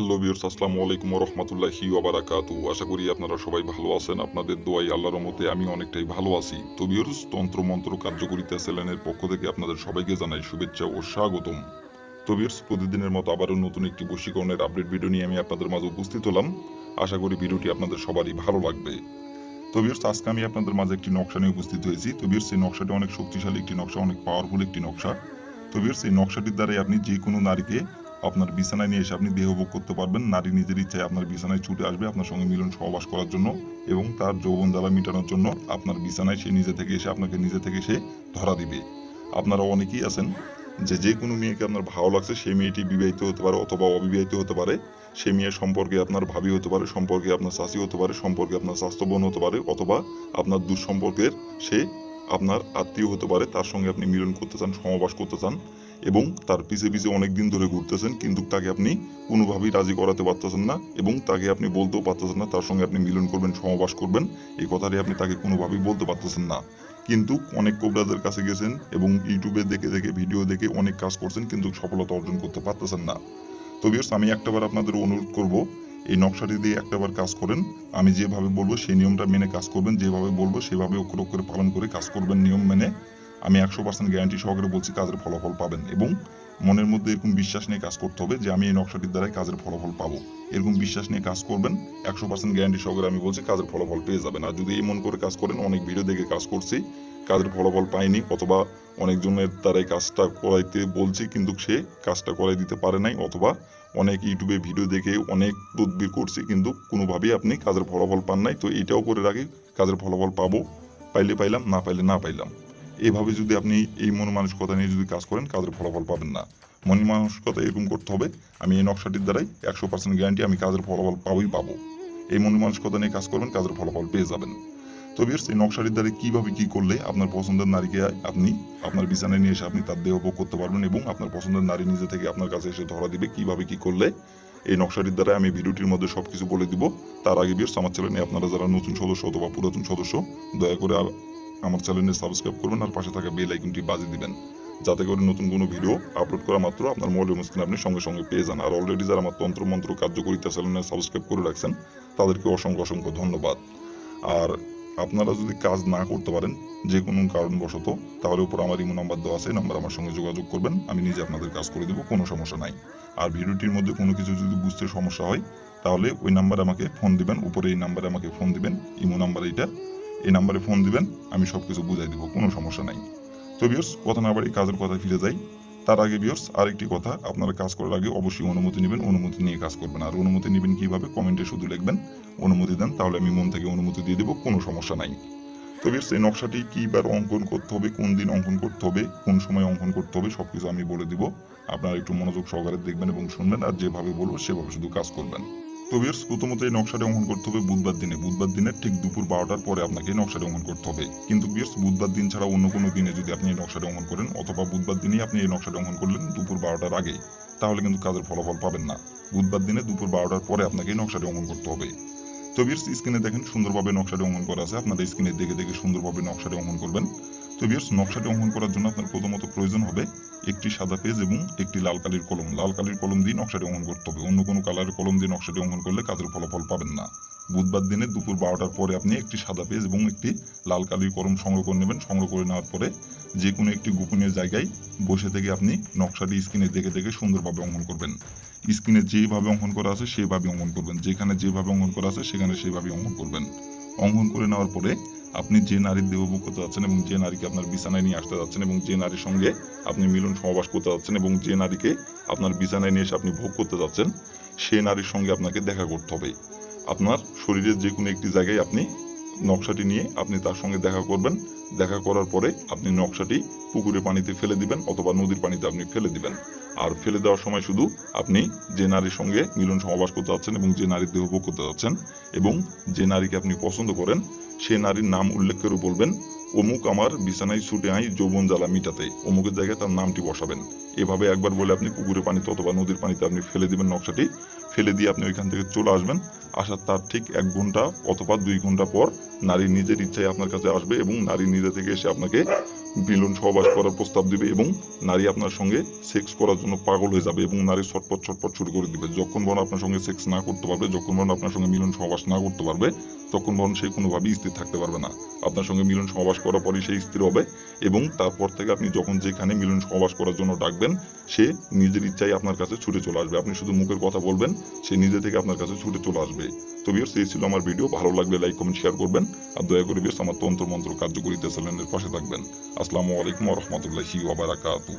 Hello বিয়র্স আসসালামু আলাইকুম রহমতুল্লাহি ওবারাকাতু আশা করি আপনারা সবাই ভালো আছেন। আপনাদের দোয়াই আল্লাহর মতে আমি অনেকটাই ভালো আছি। তো বিয়র্স তন্ত্র মন্ত্র কার্যকরিতা সেলেনের পক্ষ থেকে আপনাদের সবাইকে জানাই শুভেচ্ছা ও স্বাগতম। তো বিয়র্স প্রতিদিনের মতো আবারও নতুন একটি বশীকরণের আপডেট ভিডিও নিয়ে আমি আপনাদের মাঝে উপস্থিত হলাম। আশা করি ভিডিওটি আপনাদের সবারই ভালো লাগবে। তো বিয়র্স আজকে আমি আপনাদের মাঝে একটি নকশা নিয়ে উপস্থিত হয়েছি। তো বিয়র্স এই নকশাটি অনেক শক্তিশালী একটি নকশা, অনেক পাওয়ারফুল একটি নকশা। তো বিয়র্স এই নকশাটির দ্বারাই আপনি যে কোনো নারীকে আপনার বিছানায় নিয়ে এসে আপনি দেহভোগ করতে পারবেন। নারী নিজের ইচ্ছায় আপনার বিছানায় ছুটে আসবে আপনার সঙ্গে মিলন সহবাস করার জন্য এবং তার যৌবন জ্বালা মেটানোর জন্য আপনার বিছানায় সে নিজে থেকে এসে আপনাকে নিজে থেকে সে ধরা দিবে। আপনারা অনেকেই আছেন যে যে কোনো মেয়েকে আপনার ভালো লাগছে, সেই মেয়েটি বিবাহিত হতে পারে অথবা অবিবাহিত হতে পারে। সেই মেয়ের সম্পর্কে আপনার ভাবি হতে পারে, সম্পর্কে আপনার চাষি হতে পারে, সম্পর্কে আপনার স্বাস্থ্য বোন হতে পারে অথবা আপনার দুঃসম্পর্কের সে আপনার আত্মীয় হতে পারে, তার সঙ্গে আপনি মিলন করতে চান সমাবাস করতে চান এবং তার পিছে পিছে অনেক দিন ধরে ঘুরতেছেন কিন্তু তাকে আপনি কোনোভাবেই রাজি করাতে পারতেছেন না এবং তাকে আপনি বলতেও পারতেছেন না, তার সঙ্গে আপনি মিলন করবেন সমাবাস করবেন, এই কথাটি আপনি তাকে কোনোভাবেই বলতে পারতেছেন না। কিন্তু অনেক কোবরাজের কাছে গেছেন এবং ইউটিউবে দেখে দেখে, ভিডিও দেখে অনেক কাজ করছেন কিন্তু সফলতা অর্জন করতে পারতেছেন না। তো বিয়ার্স আমি একটাবার আপনাদের অনুরোধ করব এই নকশাটি দিয়ে একটাবার কাজ করেন। আমি যেভাবে বলব সেই নিয়মটা মেনে কাজ করবেন। যেভাবে বলব সেভাবে অক্ষর অক্ষরে পালন করে কাজ করবেন নিয়ম মেনে। আমি একশো পার্সেন্ট গ্যারান্টি সহকারে বলছি কাজের ফলাফল পাবেন এবং মনের মধ্যে এরকম বিশ্বাস নিয়ে কাজ করতে হবে যে আমি এই নকশাটির দ্বারাই কাজের ফলাফল পাবো। এরকম বিশ্বাস নিয়ে কাজ করবেন, একশো পার্সেন্ট গ্যারান্টি সহকারে আমি বলছি কাজের ফলাফল পেয়ে যাবেন। আর যদি এই মন করে কাজ করেন, অনেক ভিডিও দেখে কাজ করছি, কাজের ফলাফল পাইনি অথবা অনেকজনের দ্বারাই কাজটা করাইতে বলছি কিন্তু সে কাজটা করাই দিতে পারে নাই অথবা অনেক ইউটিউবে ভিডিও দেখে অনেক তদবির করছি, কিন্তু কোনোভাবেই আপনি কাজের ফলাফল পান নাই। তো এইটাও করে রাখি, কাজের ফলাফল পাবো, পাইলে পাইলাম, না পাইলে না পাইলাম। এভাবে যদি আপনি এই মন মানসিকতা নিয়ে যদি কাজ করেন, কাজের ফলাফল পাবেন না। মন মানসিকতা এরকম করতে হবে, আমি এই নকশাটির দ্বারাই একশো পার্সেন্ট গ্যারান্টি আমি কাজের ফলাফল পাবোই পাবো। এই মন মানসিকতা নিয়ে কাজ করবেন, কাজের ফলাফল পেয়ে যাবেন। তো বিয়ার্স এই নকশাটির দ্বারা কীভাবে কি করলে আপনার পছন্দের নারীকে আপনি, আপনার বিছানায় নিয়ে এসে আপনি তার দেহ ভোগ করতে পারবেন এবং আপনার পছন্দের নারী নিজে থেকে আপনার কাছে এসে ধরা দিবে কীভাবে কি করলে, এই নকশাটির দ্বারা আমি ভিডিওটির মধ্যে সবকিছু বলে দিব। তার আগে বিয়ার্স আমার চ্যানেলে আপনারা যারা নতুন সদস্য অথবা পুরাতন সদস্য, দয়া করে আমার চ্যানেলে সাবস্ক্রাইব করবেন আর পাশে থাকা বেল আইকনটি বাজিয়ে দিবেন। যাতে করে নতুন কোনো ভিডিও আপলোড করা মাত্র আপনার মোবাইল স্ক্রিনে আপনি সঙ্গে সঙ্গে পেয়ে যান। আর অলরেডি যারা আমার তন্ত্র মন্ত্র কার্যকরিতা চ্যানেলে সাবস্ক্রাইব করে রাখছেন, তাদেরকে অসংখ্য অসংখ্য ধন্যবাদ। আর আপনারা যদি কাজ না করতে পারেন, যে কোনো কারণবশত, তাহলে উপর আমার ইমো নাম্বার দেওয়া আছে, নাম্বার আমার সঙ্গে যোগাযোগ করবেন, আমি নিজে আপনাদের কাজ করে দেবো, কোনো সমস্যা নাই। আর ভিডিওটির মধ্যে কোনো কিছু যদি বুঝতে সমস্যা হয়, তাহলে ওই নাম্বারে আমাকে ফোন দিবেন, উপরে এই নাম্বারে আমাকে ফোন দিবেন, ইমো নাম্বার এইটা, এই নাম্বারে ফোন দিবেন, আমি সব কিছু বুঝাই দেবো, কোনো সমস্যা নাই। তো বিয়র্স কথা না বাড়ি কাজের কথায় ফিরে যাই। তার আগে ভিউর্স আরেকটি কথা, আপনারা কাজ করার আগে অবশ্যই অনুমতি নেবেন, অনুমতি নিয়ে কাজ করবেন। আর অনুমতি নেবেন কীভাবে? কমেন্টে শুধু লিখবেন, অনুমতি দেন, তাহলে আমি মন থেকে অনুমতি দিয়ে দেবো, কোনো সমস্যা নাই। তো ভিউর্স এই নকশাটি কীবার অঙ্কন করতে হবে, কোন দিন অঙ্কন করতে হবে, কোন সময় অঙ্কন করতে হবে সব কিছু আমি বলে দিব। আপনারা একটু মনোযোগ সহকারে দেখবেন এবং শুনবেন, আর যেভাবে বলব, সেভাবে শুধু কাজ করবেন। তো বিয়ার্স প্রথমত এই নকশাটি অঙ্কন করতে হবে বুধবার দিনে। বুধবার দিনের ঠিক দুপুর বারোটার পরে আপনাকে এই নকশাটি অঙ্কন করতে হবে। কিন্তু বিয়ার্স বুধবার দিন ছাড়া অন্য কোনো দিনে যদি আপনি এই নকশাটি অঙ্কন করেন, অথবা বুধবার দিনেই আপনি এই নকশাটি অঙ্কন করলেন দুপুর বারোটার আগে, তাহলে কিন্তু কাজের ফলাফল পাবেন না। বুধবার দিনে দুপুর বারোটার পরে আপনাকে এই নকশাটি অঙ্কন করতে হবে। তো বিয়ার্স স্ক্রিনে দেখেন সুন্দরভাবে নকশাটি অঙ্কন করা আছে। আপনাদের স্ক্রিনে দেখে দেখে সুন্দরভাবে নকশাটি অঙ্কন করবেন। তো বিয়ার্স নকশাটি অঙ্কন করার জন্য আপনার প্রথমত প্রয়োজন হবে একটি সাদা পেজ এবং একটি লাল কালির কলম। লাল কালির কলম দিয়ে নকশাটি অঙ্কন করতে হবে। অন্য কোনো কালারের কলম দিয়ে নকশাটি অঙ্কন করলে কাজের ফলাফল পাবেন না। বুধবার দিনে দুপুর বারোটার পরে আপনি একটি সাদা পেজ এবং একটি লাল কালির কলম সংগ্রহ করে নেবেন। সংগ্রহ করে নেওয়ার পরে যে কোনো একটি গোপনীয় জায়গায় বসে থেকে আপনি নকশাটি স্ক্রিনে দেখে দেখে সুন্দরভাবে অঙ্কন করবেন। স্ক্রিনে যেভাবে অঙ্কন করা আছে সেভাবে অঙ্কন করবেন। যেখানে যেভাবে অঙ্কন করা আছে সেখানে সেভাবে অঙ্কন করবেন। অঙ্কন করে নেওয়ার পরে আপনি যে নারীর করতে যাচ্ছেন এবং যে নারীকে আপনার বিছানায় নিয়ে আসতে যাচ্ছেন এবং যে নারীর সঙ্গে আপনি মিলন সমাবাস করতে যাচ্ছেন এবং যে নারীকে আপনার বিছানায় নিয়ে এসে আপনি ভোগ করতে যাচ্ছেন, সে নারীর সঙ্গে আপনাকে দেখা করতে হবে। আপনার শরীরের যে কোনো একটি জায়গায় আপনি নকশাটি নিয়ে আপনি তার সঙ্গে দেখা করবেন। দেখা করার পরে আপনি নকশাটি পুকুরে পানিতে ফেলে দিবেন অথবা নদীর পানিতে আপনি ফেলে দিবেন। আর ফেলে দেওয়ার সময় শুধু আপনি যে নারীর সঙ্গে মিলন সমাবাস করতে যাচ্ছেন এবং যে নারীর দেহভোগ করতে যাচ্ছেন এবং যে নারীকে আপনি পছন্দ করেন, সে নারীর নাম উল্লেখ করে বলবেন, অমুক আমার বিছানায় ছুটে আই যৌবন জ্বালা মিটাতে। অমুকের জায়গায় তার নামটি বসাবেন। এভাবে একবার বলে আপনি পুকুরে পানিতে অথবা নদীর পানিতে আপনি ফেলে দিবেন নকশাটি। ফেলে দিয়ে আপনি ওইখান থেকে চলে আসবেন। আসার তার ঠিক এক ঘণ্টা অথবা দুই ঘণ্টা পর নারী নিজের ইচ্ছায় আপনার কাছে আসবে এবং নারী নিজে থেকে এসে আপনাকে মিলন সহবাস করার প্রস্তাব দিবে এবং নারী আপনার সঙ্গে সেক্স করার জন্য পাগল হয়ে যাবে এবং নারী ছটপট ছটপট শুরু করে দিবে। যখন বরং আপনার সঙ্গে সেক্স না করতে পারবে, যখন বরং আপনার সঙ্গে মিলন সহবাস না করতে পারবে, তখন বরং সে কোনোভাবেই স্থির থাকতে পারবে না। আপনার সঙ্গে মিলন সহবাস করার পরই সে স্থির হবে এবং তারপর থেকে আপনি যখন যেখানে মিলন সহবাস করার জন্য ডাকবেন, সে নিজের ইচ্ছায় আপনার কাছে ছুটে চলে আসবে। আপনি শুধু মুখের কথা বলবেন, সে নিজে থেকে আপনার কাছে ছুটে চলে আসবে। তো বিয়ার্স এই ছিল আমার ভিডিও ভালো লাগলে লাইক কমেন্ট শেয়ার করবেন। আর দয়া করে বিয়ার্স আমার তন্ত্র মন্ত্র কার্যকরিতা চ্যানেলের পাশে থাকবেন। আসসালামু আলাইকুম রহমতুল্লাহি ওয়াবারাকাতু